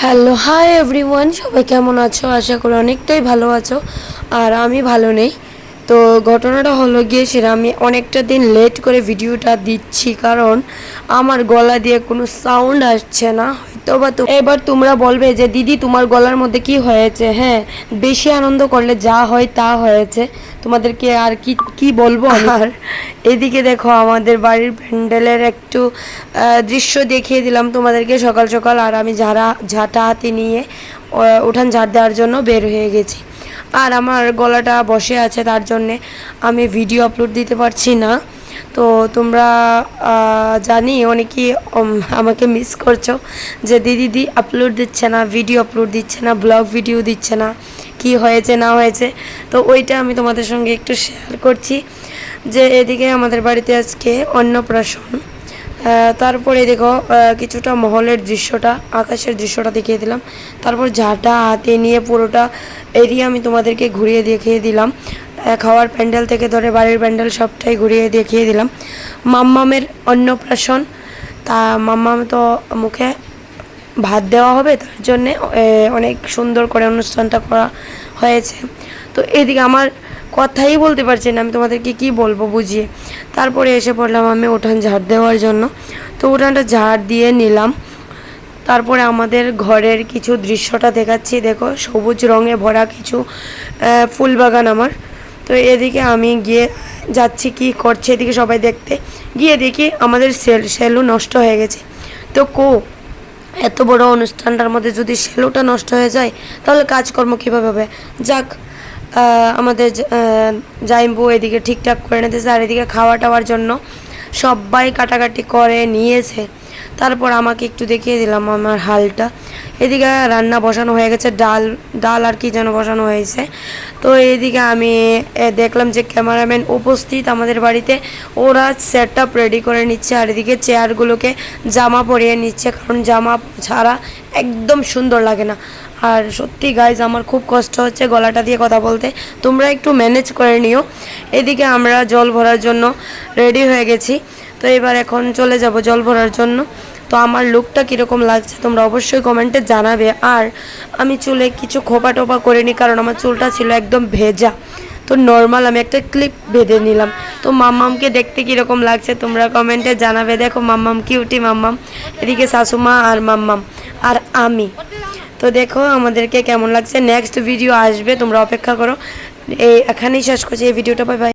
Hello hi everyone সবাই কেমন আছো? আশা করি অনেকটাই ভালো আছো। আর আমি ভালো নেই। তো ঘটনাটা হলো গিয়ে সেটা আমি অনেকটা দিন লেট করে ভিডিওটা দিচ্ছি কারণ আমার গলা দিয়ে কোনো সাউন্ড আসছে না। হয়তো বা তো এবার তোমরা বলবে যে দিদি তোমার গলার মধ্যে কি হয়েছে? হ্যাঁ বেশি আনন্দ করলে যা হয় তা হয়েছে। তোমাদেরকে আর কি কি বলব? আর? এদিকে দেখো আমাদের বাড়ির প্যান্ডেলের একটু দৃশ্য দেখিয়ে দিলাম তোমাদেরকে সকাল সকাল। আর আমি ঝাড়া ঝাঁটা হাতে নিয়ে উঠান ঝাড় দেওয়ার জন্য বের হয়ে গেছি। আর আমার গলাটা বসে আছে তার জন্যে। আমি ভিডিও আপলোড দিতে পারছি না। তো তোমরা জানি অনেকেই আমাকে মিস করছ যে দিদি আপলোড দিচ্ছে না ভিডিও আপলোড দিচ্ছে না ব্লগ ভিডিও দিচ্ছে না, কি হয়েছে, না হয়েছে। তো ওইটা আমি তোমাদের সঙ্গে একটু শেয়ার করছি যে এদিকে আমাদের বাড়িতে আজকে অন্নপ্রাশন। তারপরে দেখো কিছুটা মহলের দৃশ্যটা, আকাশের দৃশ্যটা দেখিয়ে দিলাম। তারপর ঝাঁটা হাতে নিয়ে পুরোটা এরিয়া আমি তোমাদেরকে ঘুরিয়ে দেখিয়ে দিলাম। খাওয়ার প্যান্ডেল থেকে ধরে বাড়ির প্যান্ডেল সবটাই ঘুরিয়ে দেখিয়ে দিলাম। মাম্মামের অন্নপ্রাশন, তা মাম্মাম তো মুখে ভাত দেওয়া হবে, তার জন্যে অনেক সুন্দর করে অনুষ্ঠানটা করা হয়েছে। তো এদিকে আমার কথাই বলতে পারছি না, আমি তোমাদেরকে কি বলব বুঝিয়ে। তারপরে এসে পড়লাম আমি উঠান ঝাড় দেওয়ার জন্য। তো উঠানটা ঝাড় দিয়ে নিলাম। তারপরে আমাদের ঘরের কিছু দৃশ্যটা দেখাচ্ছি। দেখো, সবুজ রঙে ভরা কিছু ফুল বাগান আমার। তো এদিকে আমি গিয়ে যাচ্ছি, কি করছে এদিকে সবাই দেখতে। গিয়ে দেখি আমাদের সেল সেলু নষ্ট হয়ে গেছে। তো কো এত বড় অনুষ্ঠানটার মধ্যে যদি সেলোটা নষ্ট হয়ে যায়, তাহলে কাজকর্ম কীভাবে হবে? যাক আমাদের জাইম্বু এদিকে ঠিকঠাক করে নিতেছে, আর এদিকে খাওয়া টাওয়ার জন্য সবাই কাটাকাটি করে নিয়েছে। তারপর আমাকে একটু দেখিয়ে দিলাম আমার হালটা। এদিকে রান্না বসানো হয়ে গেছে, ডাল ডাল আর কি যেন বসানো হয়েছে। তো এদিকে আমি দেখলাম যে ক্যামেরাম্যান উপস্থিত আমাদের বাড়িতে। ওরা সেট আপ রেডি করে নিচ্ছে আর এদিকে চেয়ারগুলোকে জামা পরিয়ে নিচ্ছে, কারণ জামা ছাড়া একদম সুন্দর লাগে না। আর সত্যি গাইজ আমার খুব কষ্ট হচ্ছে গলাটা দিয়ে কথা বলতে। তোমরা একটু ম্যানেজ করে নিও। এদিকে আমরা জল ভরার জন্য রেডি হয়ে গেছি। তো এবার এখন চলে যাব জল ভরার জন্য। তো আমার লুকটা কীরকম লাগছে তোমরা অবশ্যই কমেন্টে জানাবে। আর আমি চুলে কিছু খোপা টোপা করে নিই কারণ আমার চুলটা ছিল একদম ভেজা। তো নর্মাল আমি একটা ক্লিপ বেঁধে নিলাম। তো মাম্মামকে দেখতে কীরকম লাগছে তোমরা কমেন্টে জানাবে। দেখো মাম্মাম কিউটি মাম্মাম, এদিকে শাশুমা আর মাম্মাম আর আমি। তো দেখো আমাদেরকে কেমন লাগছে। নেক্সট ভিডিও আসবে, তোমরা অপেক্ষা করো। এই এখানেই শেষ করছি। এই ভিডিওটা বাই